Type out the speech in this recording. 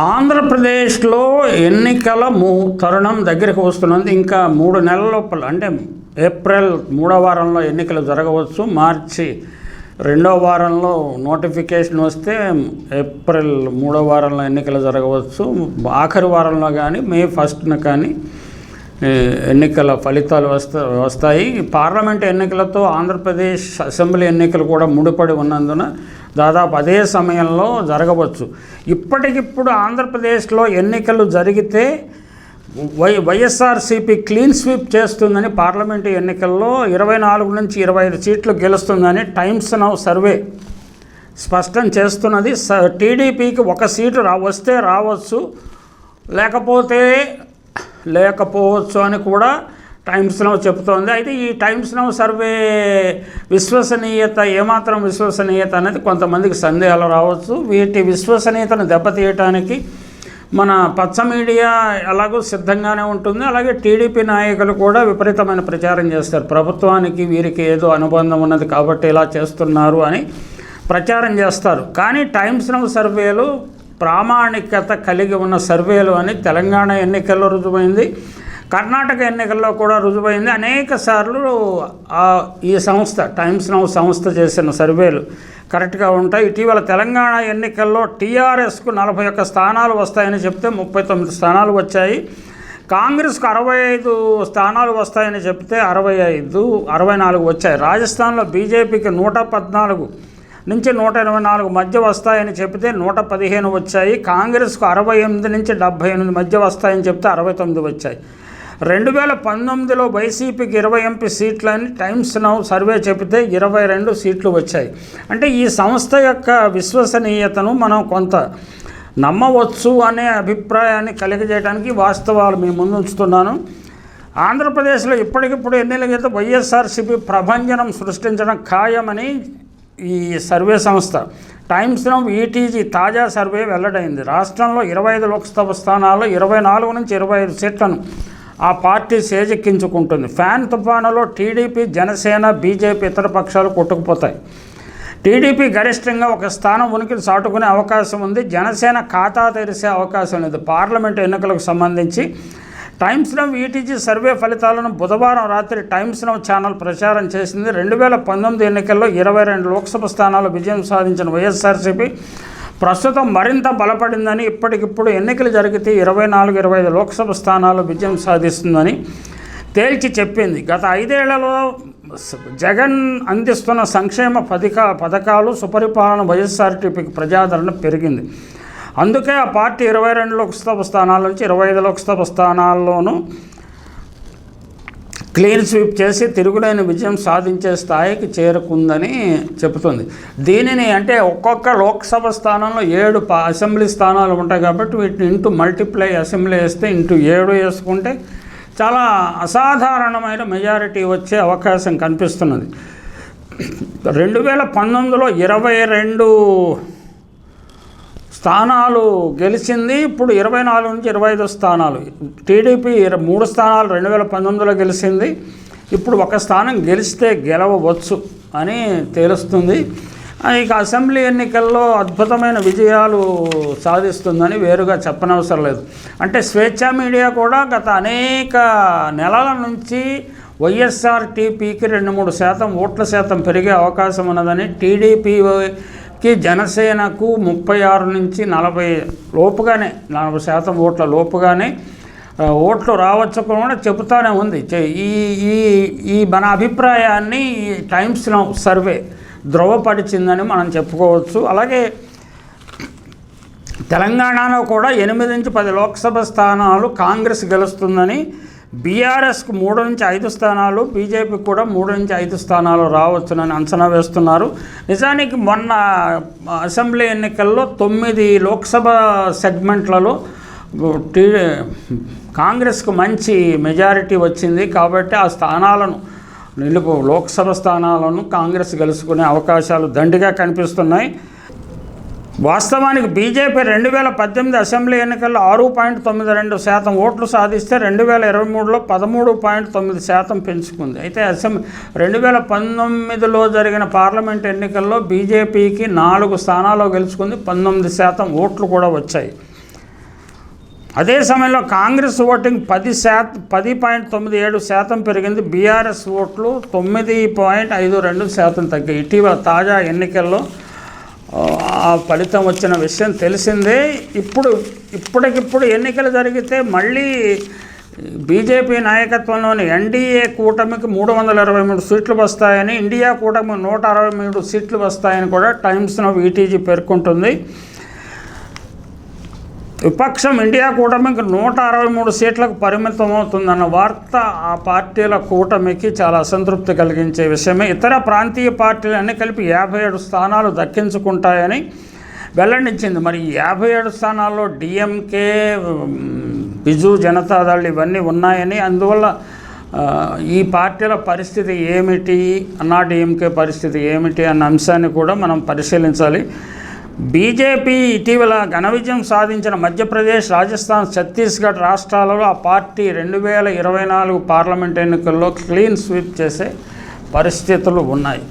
ఆంధ్రప్రదేశ్లో ఎన్నికల మూ తరుణం దగ్గరికి వస్తున్నది ఇంకా మూడు నెలల లోపల అంటే ఏప్రిల్ మూడో వారంలో ఎన్నికలు జరగవచ్చు మార్చి రెండో వారంలో నోటిఫికేషన్ వస్తే ఏప్రిల్ మూడో వారంలో ఎన్నికలు జరగవచ్చు ఆఖరి వారంలో కానీ మే ఫస్ట్న కానీ ఎన్నికల ఫలితాలు వస్తా వస్తాయి. పార్లమెంట్ ఎన్నికలతో ఆంధ్రప్రదేశ్ అసెంబ్లీ ఎన్నికలు కూడా ముడిపడి ఉన్నందున దాదాపు అదే సమయంలో జరగవచ్చు. ఇప్పటికిప్పుడు ఆంధ్రప్రదేశ్లో ఎన్నికలు జరిగితే వై వైఎస్ఆర్సీపీ క్లీన్ స్వీప్ చేస్తుందని పార్లమెంటు ఎన్నికల్లో ఇరవై నాలుగు నుంచి ఇరవై ఐదు సీట్లు గెలుస్తుందని టైమ్స్ నౌ సర్వే స్పష్టం చేస్తున్నది. స టీడీపీకి ఒక సీటు రా వస్తే రావచ్చు. లేకపోతే లేకపోవచ్చు అని కూడా టైమ్స్ నౌ చెబుతోంది. అయితే ఈ టైమ్స్ నౌ సర్వే విశ్వసనీయత ఏమాత్రం విశ్వసనీయత అనేది కొంతమందికి సందేహాలు రావచ్చు. వీటి విశ్వసనీయతను దెబ్బతీయటానికి మన పచ్చ మీడియా ఎలాగో సిద్ధంగానే ఉంటుంది. అలాగే టీడీపీ నాయకులు కూడా విపరీతమైన ప్రచారం చేస్తారు. ప్రభుత్వానికి వీరికి ఏదో అనుబంధం ఉన్నది కాబట్టి ఇలా చేస్తున్నారు అని ప్రచారం చేస్తారు. కానీ టైమ్స్ నౌ సర్వేలు ప్రామాణికత కలిగి ఉన్న సర్వేలు అని తెలంగాణ ఎన్నికల్లో రుజువైంది కర్ణాటక ఎన్నికల్లో కూడా రుజువైంది. అనేక సార్లు ఈ సంస్థ టైమ్స్ నౌ సంస్థ చేసిన సర్వేలు కరెక్ట్గా ఉంటాయి. ఇటీవల తెలంగాణ ఎన్నికల్లో టీఆర్ఎస్కు నలభై ఒక్క స్థానాలు వస్తాయని చెప్తే ముప్పై తొమ్మిది స్థానాలు వచ్చాయి. కాంగ్రెస్కు అరవై ఐదు స్థానాలు వస్తాయని చెప్తే అరవై ఐదు అరవై నాలుగు వచ్చాయి. రాజస్థాన్లో బీజేపీకి నూట పద్నాలుగు నుంచి నూట ఇరవై నాలుగు మధ్య వస్తాయని చెప్తే నూట పదిహేను వచ్చాయి. కాంగ్రెస్కు అరవై ఎనిమిది నుంచి డెబ్భై ఎనిమిది మధ్య వస్తాయని చెప్తే అరవై తొమ్మిది వచ్చాయి. రెండు వేల పంతొమ్మిదిలో వైసీపీకి ఇరవై ఎంపీ సీట్లని టైమ్స్ నౌ సర్వే చెబితే ఇరవై రెండు సీట్లు వచ్చాయి. అంటే ఈ సంస్థ యొక్క విశ్వసనీయతను మనం కొంత నమ్మవచ్చు అనే అభిప్రాయాన్ని కలిగజేయడానికి వాస్తవాలు మీ ముందు ఉంచుతున్నాను ఆంధ్రప్రదేశ్లో ఇప్పటికిప్పుడు ఎన్నికలకైతే వైఎస్ఆర్సీపీ ప్రభంజనం సృష్టించడం ఖాయమని ఈ సర్వే సంస్థ. టైమ్స్ ఆఫ్ ఈటీజీ తాజా సర్వే వెల్లడైంది. రాష్ట్రంలో ఇరవై ఐదు లోక్సభ స్థానాల్లో ఇరవై నాలుగు నుంచి ఇరవై ఐదు సీట్లను ఆ పార్టీ సేజెక్కించుకుంటుంది. ఫ్యాన్ తుఫానులో టీడీపీ జనసేన బీజేపీ ఇతర పక్షాలు కొట్టుకుపోతాయి. టీడీపీ గరిష్టంగా ఒక స్థానం ఉనికిని చాటుకునే అవకాశం ఉంది. జనసేన ఖాతా తెరిసే అవకాశం లేదు. పార్లమెంట్ ఎన్నికలకు సంబంధించి టైమ్స్ నవ్ ఈటీజీ సర్వే ఫలితాలను బుధవారం రాత్రి టైమ్స్ నవ్ ఛానల్ ప్రచారం చేసింది. రెండు వేల పంతొమ్మిది ఎన్నికల్లో ఇరవై రెండు లోక్సభ స్థానాలు విజయం సాధించిన వైఎస్ఆర్సీపీ ప్రస్తుతం మరింత బలపడిందని ఇప్పటికిప్పుడు ఎన్నికలు జరిగితే ఇరవై నాలుగు ఇరవై ఐదు లోక్సభ స్థానాలు విజయం సాధిస్తుందని తేల్చి చెప్పింది. గత ఐదేళ్ళలో జగన్ అందిస్తున్న సంక్షేమ పథక పథకాలు సుపరిపాలన వైఎస్ఆర్టీపీకి ప్రజాదరణ పెరిగింది. అందుకే ఆ పార్టీ ఇరవై రెండు లోక్సభ స్థానాల నుంచి ఇరవై ఐదు లోక్సభ స్థానాల్లోనూ క్లీన్ స్వీప్ చేసి తిరుగులేని విజయం సాధించే స్థాయికి చేరుకుందని చెబుతుంది. దీనిని అంటే ఒక్కొక్క లోక్సభ స్థానంలో ఏడు అసెంబ్లీ స్థానాలు ఉంటాయి కాబట్టి వీటిని ఇంటూ మల్టిప్లై అసెంబ్లీ వేస్తే ఇంటూ ఏడు వేసుకుంటే చాలా అసాధారణమైన మెజారిటీ వచ్చే అవకాశం కనిపిస్తున్నది. రెండు వేల పంతొమ్మిదిలో ఇరవై రెండు స్థానాలు గెలిచింది. ఇప్పుడు ఇరవై నాలుగు నుంచి ఇరవై ఐదు స్థానాలు. టీడీపీ మూడు స్థానాలు రెండు వేల పంతొమ్మిదిలో గెలిచింది. ఇప్పుడు ఒక స్థానం గెలిస్తే గెలవవచ్చు అని తెలుస్తుంది. ఇక అసెంబ్లీ ఎన్నికల్లో అద్భుతమైన విజయాలు సాధిస్తుందని వేరుగా చెప్పనవసరం లేదు. అంటే స్వేచ్ఛ మీడియా కూడా గత అనేక నెలల నుంచి వైఎస్ఆర్ టీపీకి రెండు మూడు శాతం ఓట్ల శాతం పెరిగే అవకాశం ఉన్నదని టీడీపీ కి జనసేనకు ముప్పై ఆరు నుంచి నలభై లోపుగానే నలభై శాతం ఓట్ల లోపుగానే ఓట్లు రావచ్చు కూడా చెబుతానే ఉంది. ఈ ఈ ఈ మన అభిప్రాయాన్ని టైమ్స్లో సర్వే ధృవపరిచిందని మనం చెప్పుకోవచ్చు. అలాగే తెలంగాణలో కూడా ఎనిమిది నుంచి పది లోక్సభ స్థానాలు కాంగ్రెస్ గెలుస్తుందని బీఆర్ఎస్కు మూడు నుంచి ఐదు స్థానాలు బీజేపీకి కూడా మూడు నుంచి ఐదు స్థానాలు రావచ్చునని అంచనా వేస్తున్నారు. నిజానికి మొన్న అసెంబ్లీ ఎన్నికల్లో తొమ్మిది లోక్సభ సెగ్మెంట్లలో టీ కాంగ్రెస్కు మంచి మెజారిటీ వచ్చింది కాబట్టి ఆ స్థానాలను నిలుపు లోక్సభ స్థానాలను కాంగ్రెస్ గెలుచుకునే అవకాశాలు దండిగా కనిపిస్తున్నాయి. వాస్తవానికి బీజేపీ రెండు వేల పద్దెనిమిది అసెంబ్లీ ఎన్నికల్లో ఆరు పాయింట్ తొమ్మిది రెండు శాతం ఓట్లు సాధిస్తే రెండు వేల ఇరవై మూడులో పదమూడు పాయింట్ తొమ్మిది శాతం పెంచుకుంది. అయితే అసెంబ్లీ రెండు వేల పంతొమ్మిదిలో జరిగిన పార్లమెంట్ ఎన్నికల్లో బీజేపీకి నాలుగు స్థానాల్లో గెలుచుకుంది పంతొమ్మిది శాతం ఓట్లు కూడా వచ్చాయి. అదే సమయంలో కాంగ్రెస్ ఓటింగ్ పది శాతం పది పాయింట్ తొమ్మిది ఏడు శాతం పెరిగింది. బీఆర్ఎస్ ఓట్లు తొమ్మిది పాయింట్ ఐదు రెండు శాతం తగ్గాయి. ఇటీవల తాజా ఎన్నికల్లో ఆ, ఫలితం వచ్చిన విషయం తెలిసిందే. ఇప్పుడు ఇప్పటికిప్పుడు ఎన్నికలు జరిగితే మళ్ళీ బీజేపీ నాయకత్వంలోని ఎన్డీఏ కూటమికి మూడు వందల ఇరవై మూడు సీట్లు వస్తాయని ఇండియా కూటమి నూట అరవై మూడు సీట్లు వస్తాయని కూడా టైమ్స్ ఆఫ్ ఈటీజీ పేర్కొంటుంది. విపక్షం ఇండియా కూటమికి నూట అరవై మూడు సీట్లకు పరిమితం అవుతుందన్న వార్త ఆ పార్టీల కూటమికి చాలా అసంతృప్తి కలిగించే విషయమే. ఇతర ప్రాంతీయ పార్టీలన్నీ కలిపి యాభై ఏడు స్థానాలు దక్కించుకుంటాయని వెల్లడించింది. మరి యాభై ఏడు స్థానాల్లో డిఎంకే బిజు జనతాదళ్ ఇవన్నీ ఉన్నాయని అందువల్ల ఈ పార్టీల పరిస్థితి ఏమిటి? అన్నా డిఎంకే పరిస్థితి ఏమిటి? అన్న అంశాన్ని కూడా మనం పరిశీలించాలి. బీజేపీ ఇటీవల ఘన విజయం సాధించిన మధ్యప్రదేశ్ రాజస్థాన్ ఛత్తీస్గఢ్ రాష్ట్రాలలో ఆ పార్టీ రెండు వేల ఇరవై నాలుగు పార్లమెంట్ ఎన్నికల్లో క్లీన్ స్వీప్ చేసే పరిస్థితులు ఉన్నాయి.